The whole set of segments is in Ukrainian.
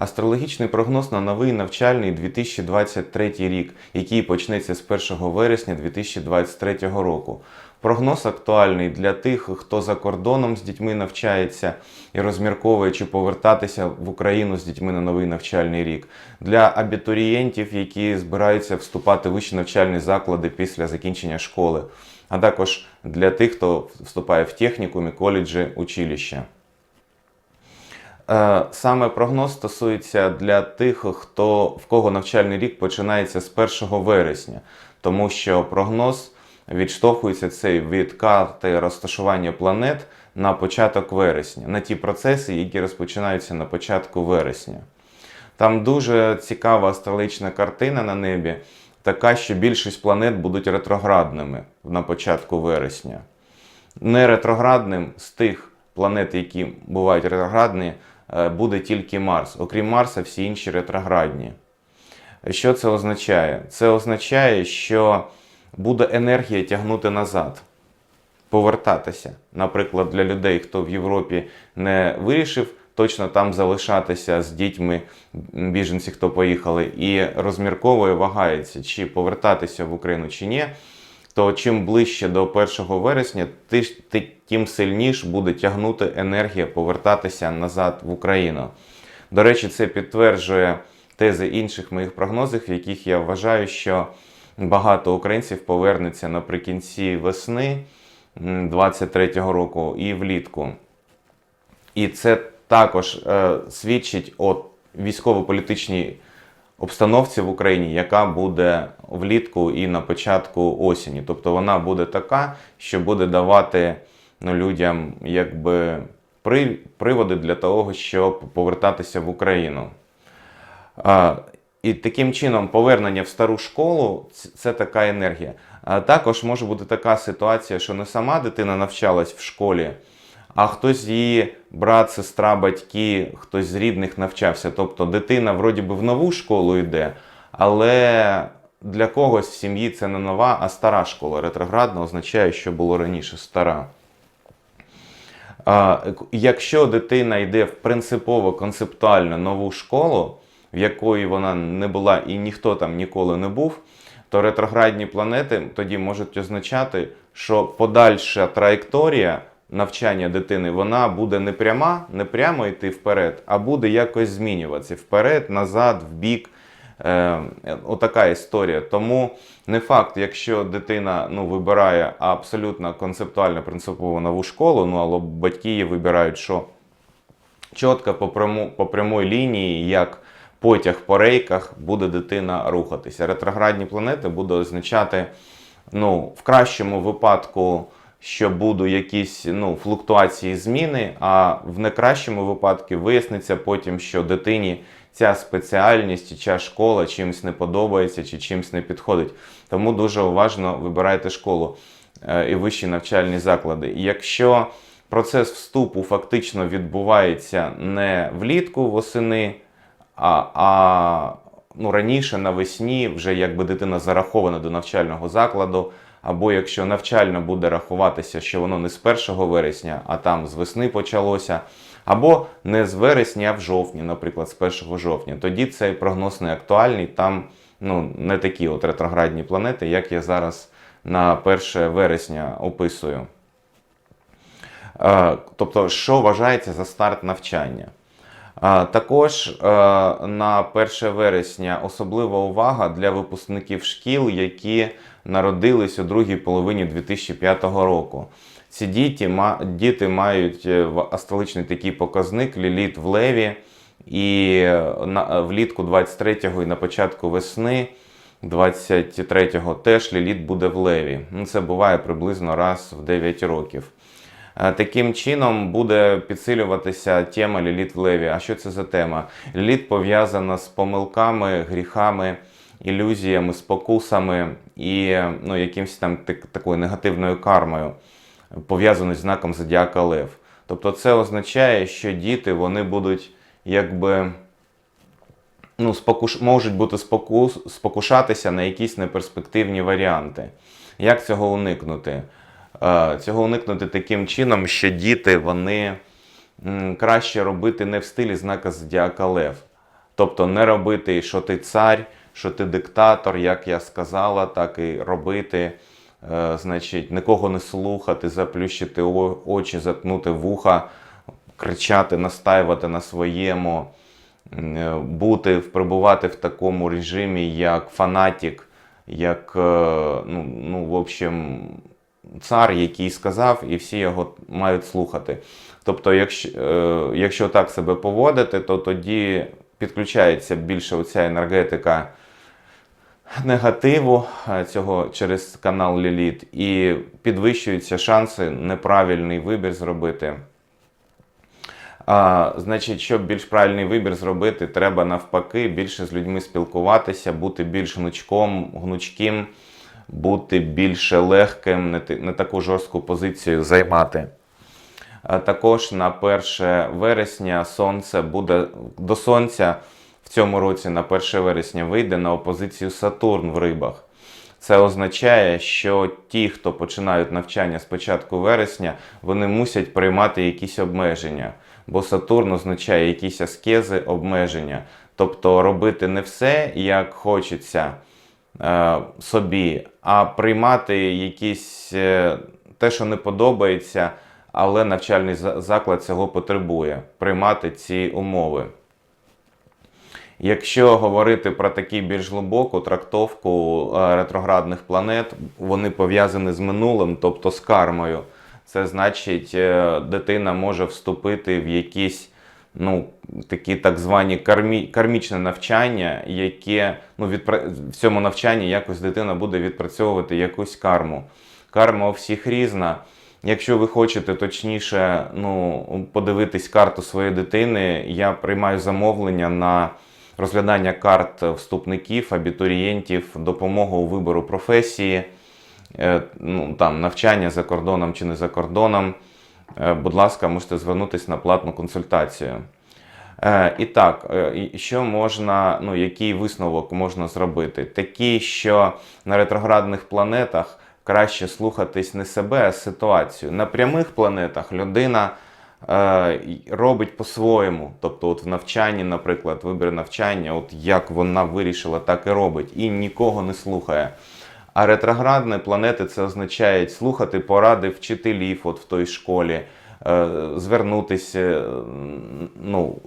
Астрологічний прогноз на новий навчальний 2023 рік, який почнеться з 1 вересня 2023 року. Прогноз актуальний для тих, хто за кордоном з дітьми навчається і розмірковує чи повертатися в Україну з дітьми на новий навчальний рік, для абітурієнтів, які збираються вступати в вищі навчальні заклади після закінчення школи, а також для тих, хто вступає в технікумі, коледжі, училища. Е, Саме прогноз стосується для тих, хто в кого навчальний рік починається з 1 вересня, тому що прогноз відштовхується цей від карти розташування планет на початок вересня, на ті процеси, які розпочинаються на початку вересня. Там дуже цікава астрологічна картина на небі, така, що більшість планет будуть ретроградними на початку вересня. Не ретроградним з тих планет, які бувають ретроградні, буде тільки Марс. Окрім Марса, всі інші ретроградні. Що це означає? Це означає, що буде енергія тягнути назад, повертатися. Наприклад, для людей, хто в Європі не вирішив точно там залишатися з дітьми, біженці, хто поїхали, і розмірковує, вагається, чи повертатися в Україну чи ні. То чим ближче до 1 вересня, ти, ти, тим сильніше буде тягнути енергія повертатися назад в Україну. До речі, це підтверджує тези інших моїх прогнозів, в яких я вважаю, що багато українців повернеться наприкінці весни 23-го року і влітку. І це також е, свідчить о військово-політичній обстановці в Україні, яка буде влітку і на початку осені. Тобто вона буде така, що буде давати ну, людям якби при, приводи для того, щоб повертатися в Україну. А, і таким чином повернення в стару школу це така енергія. А також може бути така ситуація, що не сама дитина навчалась в школі, а хтось її брат, сестра, батьки, хтось з рідних навчався. Тобто дитина вроді би в нову школу йде, але для когось в сім'ї це не нова, а стара школа. Ретроградна означає, що було раніше стара. Якщо дитина йде в принципово концептуально нову школу, в якої вона не була і ніхто там ніколи не був, то ретроградні планети тоді можуть означати, що подальша траєкторія навчання дитини вона буде не пряма, не прямо йти вперед, а буде якось змінюватися вперед, назад, в бік. Е, отака історія. Тому не факт, якщо дитина ну, вибирає абсолютно концептуально принципово нову школу, ну але батьки її вибирають, що чітко по, пряму, по прямій лінії, як потяг по рейках, буде дитина рухатися. Ретроградні планети буде означати, ну, в кращому випадку, що будуть якісь ну, флуктуації зміни, а в некращому випадку виясниться потім, що дитині ця спеціальність, ця школа чимось не подобається чи чимось не підходить. Тому дуже уважно вибирайте школу е, і вищі навчальні заклади. Якщо процес вступу фактично відбувається не влітку восени, а, а ну, раніше навесні, вже якби дитина зарахована до навчального закладу, або якщо навчально буде рахуватися, що воно не з 1 вересня, а там з весни почалося, або не з вересня, а в жовтні, наприклад, з 1 жовтня, тоді цей прогноз не актуальний, там ну, не такі от ретроградні планети, як я зараз на 1 вересня описую. Е, Тобто, що вважається за старт навчання? Також е, на 1 вересня особлива увага для випускників шкіл, які народились у другій половині 2005 року. Ці діти, діти мають е, астрологічний такий показник ліліт в леві, і е, на, влітку 23-го і на початку весни 23-го теж ліліт буде в леві. Ну, Це буває приблизно раз в 9 років. Е, Таким чином буде підсилюватися тема Ліліт в Леві. А що це за тема? Ліліт пов'язана з помилками, гріхами, ілюзіями, спокусами і ну, якимось там так, такою негативною кармою, пов'язаною з знаком Зодіака Лев. Тобто це означає, що діти вони будуть якби ну, спокуш... можуть бути спокус... спокушатися на якісь неперспективні варіанти. Як цього уникнути? Е, Цього уникнути таким чином, що діти вони краще робити не в стилі знака Зодіака Лев, Тобто не робити, що ти цар, що ти диктатор, як я сказала, так і робити. Е, значить, нікого не слухати, заплющити очі, заткнути вуха, кричати, настаювати на своєму, е, бути, перебувати в такому режимі, як фанатік, як, ну, ну, в общем, цар, який сказав, і всі його мають слухати. Тобто, якщо, е, якщо так себе поводити, то тоді підключається більше оця енергетика негативу е, цього через канал Ліліт, і підвищуються шанси неправильний вибір зробити. А, значить, щоб більш правильний вибір зробити, треба навпаки більше з людьми спілкуватися, бути більш гнучком, гнучким, бути більше легким, не, не таку жорстку позицію займати. Також на 1 вересня сонце буде до сонця в цьому році на 1 вересня вийде на опозицію Сатурн в рибах. Це означає, що ті, хто починають навчання з початку вересня, вони мусять приймати якісь обмеження. Бо Сатурн означає якісь аскези, обмеження. Тобто робити не все, як хочеться собі, а приймати якісь е, те, що не подобається, але навчальний заклад цього потребує. Приймати ці умови. Якщо говорити про таку більш глибоку трактовку е, ретроградних планет, вони пов'язані з минулим, тобто з кармою. Це значить, е, дитина може вступити в якісь ну, такі так звані кармі, кармічне навчання, яке ну, відпра... в цьому навчанні якось дитина буде відпрацьовувати якусь карму. Карма у всіх різна. Якщо ви хочете точніше ну, подивитись карту своєї дитини, я приймаю замовлення на розглядання карт вступників, абітурієнтів, допомогу у вибору професії, е, ну, там, навчання за кордоном чи не за кордоном. Е, Будь ласка, можете звернутися на платну консультацію. Е, І так, е, що можна, ну, який висновок можна зробити? Такий, що на ретроградних планетах краще слухатись не себе, а ситуацію. На прямих планетах людина е, робить по-своєму. Тобто, от в навчанні, наприклад, вибір навчання, от як вона вирішила, так і робить, і нікого не слухає. А ретроградні планети це означає слухати поради вчителів от в той школі, е, звернутися е, ну,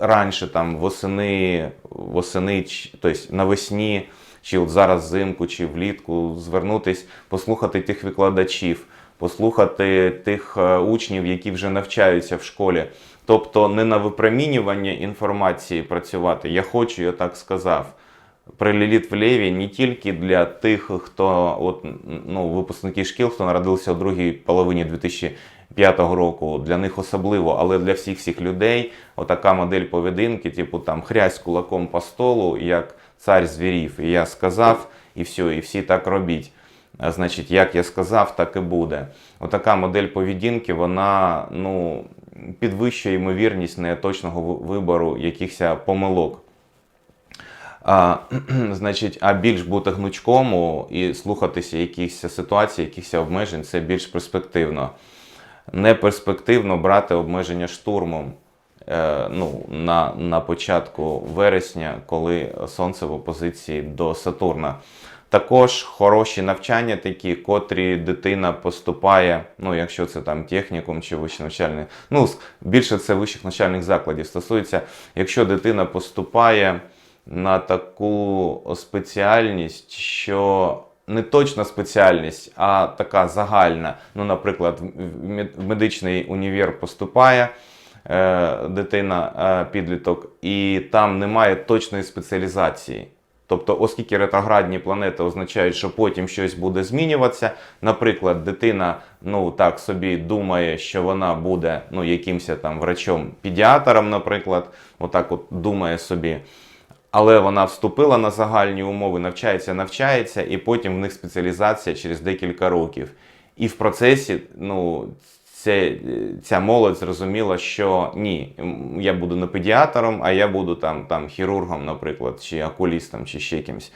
раніше там восени, восени, тобто навесні, чи от зараз взимку, чи влітку, звернутись, послухати тих викладачів, послухати тих е, учнів, які вже навчаються в школі. Тобто не на випромінювання інформації працювати. Я хочу, я так сказав. При Ліліт в Леві не тільки для тих, хто от, ну, випускники шкіл, хто народився у другій половині 2005 року, для них особливо, але для всіх всіх людей отака модель поведінки, типу там хрясь кулаком по столу, як цар звірів. І я сказав, і все, і всі так робіть. Значить, як я сказав, так і буде. Отака модель поведінки, вона ну, підвищує ймовірність неточного вибору якихось помилок. А, значить, а більш бути гнучкому і слухатися якихось ситуацій, якихось обмежень, це більш перспективно. Не перспективно брати обмеження штурмом е, ну, на, на початку вересня, коли сонце в опозиції до Сатурна. Також хороші навчання такі, котрі дитина поступає, ну якщо це там технікум чи вищий навчальний, ну більше це вищих навчальних закладів стосується, якщо дитина поступає на таку спеціальність, що не точна спеціальність, а така загальна. Ну, наприклад, в медичний універ поступає е, дитина, е, підліток, і там немає точної спеціалізації. Тобто, оскільки ретроградні планети означають, що потім щось буде змінюватися. Наприклад, дитина ну так собі думає, що вона буде ну, якимось там врачом-педіатром, наприклад, отак от думає собі. Але вона вступила на загальні умови, навчається, навчається, і потім в них спеціалізація через декілька років. І в процесі, ну, це, ця молодь зрозуміла, що ні, я буду не педіатром, а я буду там, там хірургом, наприклад, чи окулістом, чи ще кимось.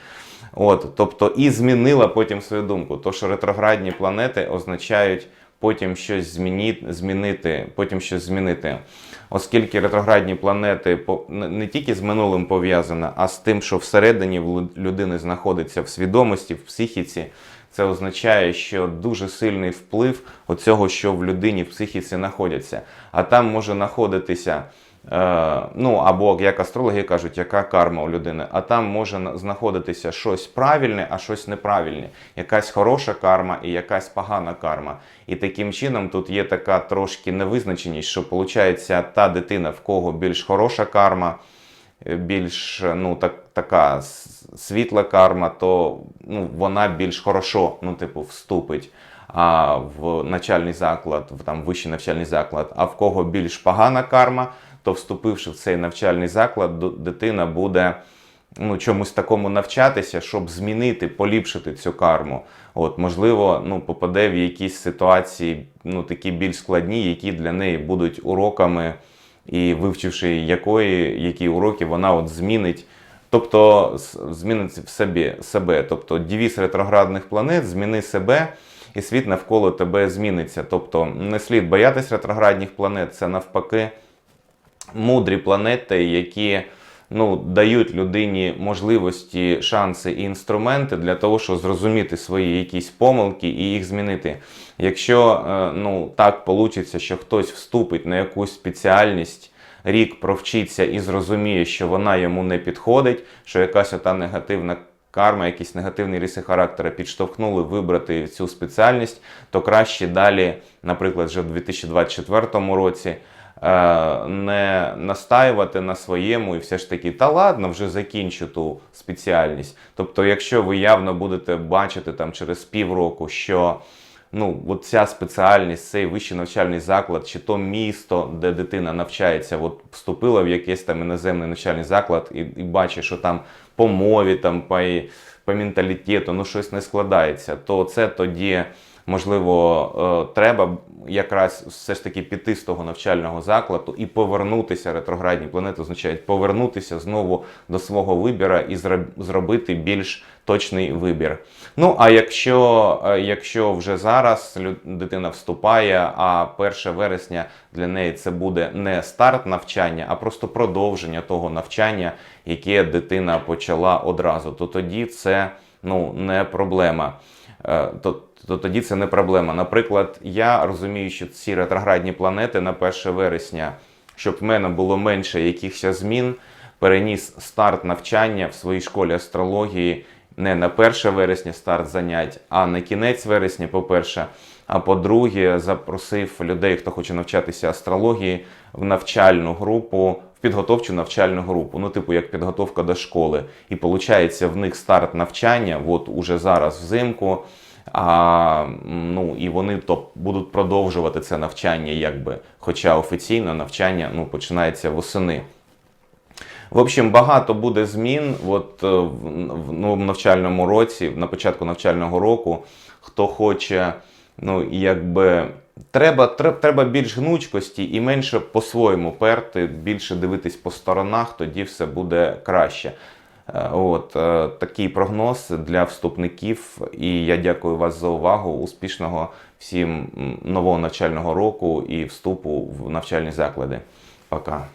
От, тобто, і змінила потім свою думку. То, що ретроградні планети означають потім щось змінити, змінити, потім щось змінити. Оскільки ретроградні планети не тільки з минулим пов'язані, а з тим, що всередині людини знаходиться в свідомості, в психіці, це означає, що дуже сильний вплив оцього, що в людині в психіці знаходяться. А там може знаходитися, ну або як астрологи кажуть, яка карма у людини. А там може знаходитися щось правильне, а щось неправильне. Якась хороша карма і якась погана карма. І таким чином тут є така трошки невизначеність, що виходить, та дитина, в кого більш хороша карма, е, більш ну, так, така світла карма, то ну, вона більш хорошо ну, типу, вступить а, в навчальний заклад, в там, вищий навчальний заклад. А в кого більш погана карма, то вступивши в цей навчальний заклад, дитина буде ну, чомусь такому навчатися, щоб змінити, поліпшити цю карму. От, можливо, ну, попаде в якісь ситуації, ну, такі більш складні, які для неї будуть уроками, і вивчивши якої, які уроки, вона от змінить. Тобто змінить в собі себе. Тобто дівіз ретроградних планет, зміни себе, і світ навколо тебе зміниться. Тобто не слід боятися ретроградних планет, це навпаки мудрі планети, які ну, дають людині можливості, шанси і інструменти для того, щоб зрозуміти свої якісь помилки і їх змінити. Якщо е, ну, так вийде, що хтось вступить на якусь спеціальність, рік провчиться і зрозуміє, що вона йому не підходить, що якась ота негативна карма, якісь негативні риси характера підштовхнули вибрати цю спеціальність, то краще далі, наприклад, вже в 2024 році. Е, Не настаювати на своєму і все ж таки, та ладно, вже закінчу ту спеціальність. Тобто, якщо ви явно будете бачити там через півроку, що ну, от ця спеціальність, цей вищий навчальний заклад, чи то місто, де дитина навчається, от вступила в якийсь там іноземний навчальний заклад і, і бачить, що там по мові, там по, по менталітету, ну щось не складається, то це тоді. Можливо, е, треба якраз все ж таки піти з того навчального закладу і повернутися. Ретроградні планети означають повернутися знову до свого вибіра і зроб- зробити більш точний вибір. Ну а якщо, е, якщо вже зараз дитина вступає, а 1 вересня для неї це буде не старт навчання, а просто продовження того навчання, яке дитина почала одразу, то тоді це ну, не проблема. Е, То, то тоді це не проблема. Наприклад, я розумію, що ці ретроградні планети на 1 вересня, щоб в мене було менше якихось змін, переніс старт навчання в своїй школі астрології не на 1 вересня старт занять, а на кінець вересня, по-перше. А по-друге, запросив людей, хто хоче навчатися астрології, в навчальну групу, в підготовчу навчальну групу, ну, типу, як підготовка до школи. І виходить, в них старт навчання, от уже зараз взимку. А, ну, і вони то будуть продовжувати це навчання, якби, хоча офіційно навчання ну, починається восени. В общем, багато буде змін от, е, в, новому навчальному році, на початку навчального року. Хто хоче, ну, якби. Треба, треба більш гнучкості і менше по-своєму перти, більше дивитись по сторонах, тоді все буде краще. Е, От е, такий прогноз для вступників. І я дякую вас за увагу. Успішного всім нового навчального року і вступу в навчальні заклади. Пока.